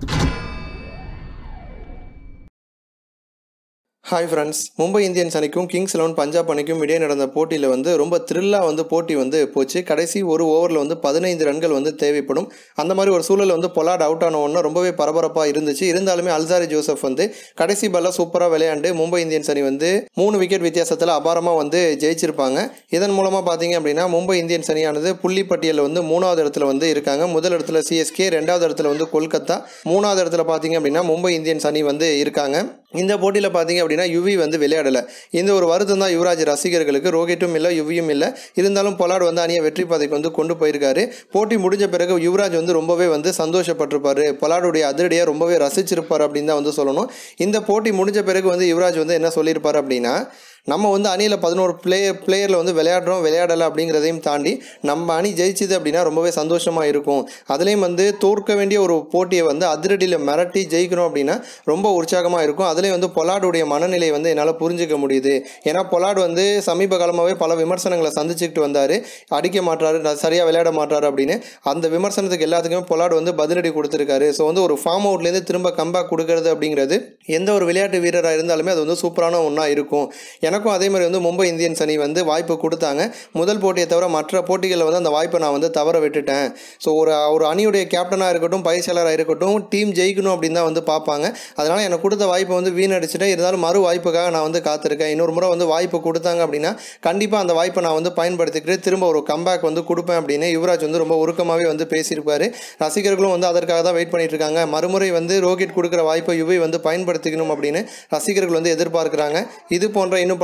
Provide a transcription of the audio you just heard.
you hi friends Mumbai Indians அணிக்கும் Kings Eleven Punjab அணிக்கும் இடையே நடந்த போட்டியில் வந்து ரொம்ப த்ரில்லாக வந்து போட்டி வந்து போச்சு. கடைசி ஒரு ஓவரில் வந்து பதினைந்து ரன்கள் வந்து தேவைப்படும். அந்த மாதிரி ஒரு சூழலில் வந்து பொலாட் அவுட் ஆன ரொம்பவே பரபரப்பாக இருந்துச்சு. இருந்தாலுமே அல்சாரி ஜோசப் வந்து கடைசி பால்ல சூப்பராக விளையாண்டு மும்பை இந்தியன்ஸ் அணி வந்து மூணு விக்கெட் வித்தியாசத்தில் அபாரமாக வந்து ஜெயிச்சிருப்பாங்க. இதன் மூலமாக பார்த்தீங்க அப்படின்னா மும்பை இந்தியன்ஸ் அணியானது புள்ளி பட்டியலில் வந்து மூணாவது இடத்துல வந்து இருக்காங்க. முதல் இடத்துல சிஎஸ்கே ரெண்டாவது இடத்துல வந்து கொல்கத்தா மூணாவது இடத்துல பார்த்தீங்க அப்படின்னா மும்பை இந்தியன்ஸ் அணி வந்து இருக்காங்க. இந்த போட்டியில் பார்த்தீங்க அப்படின்னா யுவி வந்து விளையாடலை. இந்த ஒரு வருத்தம் தான் யுவராஜ் ரசிகர்களுக்கு. ரோஹிட்டும் இல்லை யுவியும் இல்லை. இருந்தாலும் பொலாட் வந்து அணியை வெற்றி பாதைக்கு வந்து கொண்டு போயிருக்காரு. போட்டி முடிஞ்ச பிறகு யுவராஜ் வந்து ரொம்பவே வந்து சந்தோஷப்பட்டிருப்பாரு. பொலாடுடைய அதிரடியாக ரொம்பவே ரசிச்சிருப்பார் அப்படின்னு தான் வந்து சொல்லணும். இந்த போட்டி முடிஞ்ச பிறகு வந்து யுவராஜ் வந்து என்ன சொல்லியிருப்பார் அப்படின்னா நம்ம வந்து அணியில் பதினோரு பிளேயர் பிளேயரில் வந்து விளையாடுறோம் விளையாடலை அப்படிங்கிறதையும் தாண்டி நம்ம அணி ஜெயிச்சது அப்படின்னா ரொம்பவே சந்தோஷமாக இருக்கும். அதுலேயும் வந்து தோற்க வேண்டிய ஒரு போட்டியை வந்து அதிரடியில் மிரட்டி ஜெயிக்கணும் அப்படின்னா ரொம்ப உற்சாகமாக இருக்கும். அதுலேயும் வந்து பொலாடுடைய மனநிலை வந்து என்னால் புரிஞ்சிக்க முடியுது. ஏன்னா பொலாடு வந்து சமீப காலமாகவே பல விமர்சனங்களை சந்திச்சுக்கிட்டு வந்தார். அடிக்க மாட்டாரு சரியாக விளையாட மாட்டாரு அப்படின்னு. அந்த விமர்சனத்துக்கு எல்லாத்துக்குமே பொலாடு வந்து பதிலடி கொடுத்துருக்காரு. ஸோ வந்து ஒரு ஃபார்ம் அவுட்லேருந்து திரும்ப கம்பேக் கொடுக்கறது அப்படிங்கிறது எந்த ஒரு விளையாட்டு வீரராக இருந்தாலுமே அது வந்து சூப்பரான ஒன்றா இருக்கும். ஏன்னா எனக்கும் அதே மாதிரி வந்து மும்பை இந்தியன்ஸ் அணி வந்து வாய்ப்பு கொடுத்தாங்க. முதல் போட்டியை தவிர மற்ற போட்டிகளில் வந்து அந்த வாய்ப்பை நான் வந்து தவற விட்டுட்டேன். ஸோ ஒரு ஒரு அணியுடைய கேப்டனாக இருக்கட்டும் பயிற்சியாளராக இருக்கட்டும் டீம் ஜெயிக்கணும் அப்படின்னு தான் வந்து பார்ப்பாங்க. அதனால் எனக்கு கொடுத்த வாய்ப்பை வந்து வீணடிச்சிட்டேன். இருந்தாலும் மறு வாய்ப்புக்காக நான் வந்து காத்திருக்கேன். இன்னொரு முறை வந்து வாய்ப்பு கொடுத்தாங்க அப்படின்னா கண்டிப்பாக அந்த வாய்ப்பை நான் வந்து பயன்படுத்திக்கிட்டு திரும்ப ஒரு கம்பேக் வந்து கொடுப்பேன் அப்படின்னு யுவராஜ் வந்து ரொம்ப உருக்கமாகவே வந்து பேசியிருப்பார். ரசிகர்களும் வந்து அதற்காக தான் வெயிட் பண்ணிட்டு இருக்காங்க. மறுமுறை வந்து ரோஹித் கொடுக்குற வாய்ப்பை யுவை வந்து பயன்படுத்திக்கணும் அப்படின்னு ரசிகர்கள் வந்து எதிர்பார்க்குறாங்க. இது போன்ற இன்னும்